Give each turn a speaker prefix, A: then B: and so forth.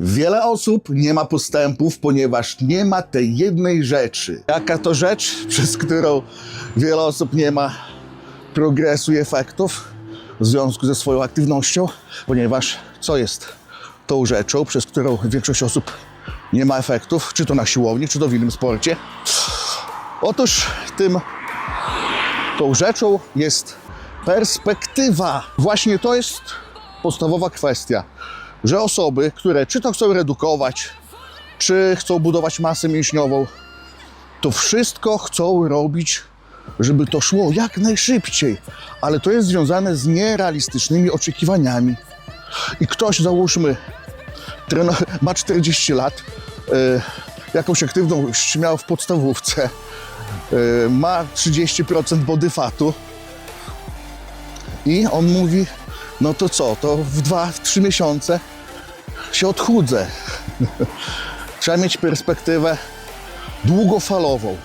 A: Wiele osób nie ma postępów, ponieważ nie ma tej jednej rzeczy. Jaka to rzecz, przez którą wiele osób nie ma progresu i efektów w związku ze swoją aktywnością? Ponieważ co jest tą rzeczą, przez którą większość osób nie ma efektów, czy to na siłowni, czy to w innym sporcie? Otóż tym tą rzeczą jest perspektywa. Właśnie to jest podstawowa kwestia, że osoby, które czy to chcą redukować, czy chcą budować masę mięśniową, to wszystko chcą robić, żeby to szło jak najszybciej, ale to jest związane z nierealistycznymi oczekiwaniami. I ktoś, załóżmy, ma 40 lat, y, jakąś aktywność miał w podstawówce, y, ma 30% body fatu i on mówi, no to co, to w dwa, w trzy miesiące się odchudzę. Trzeba mieć perspektywę długofalową.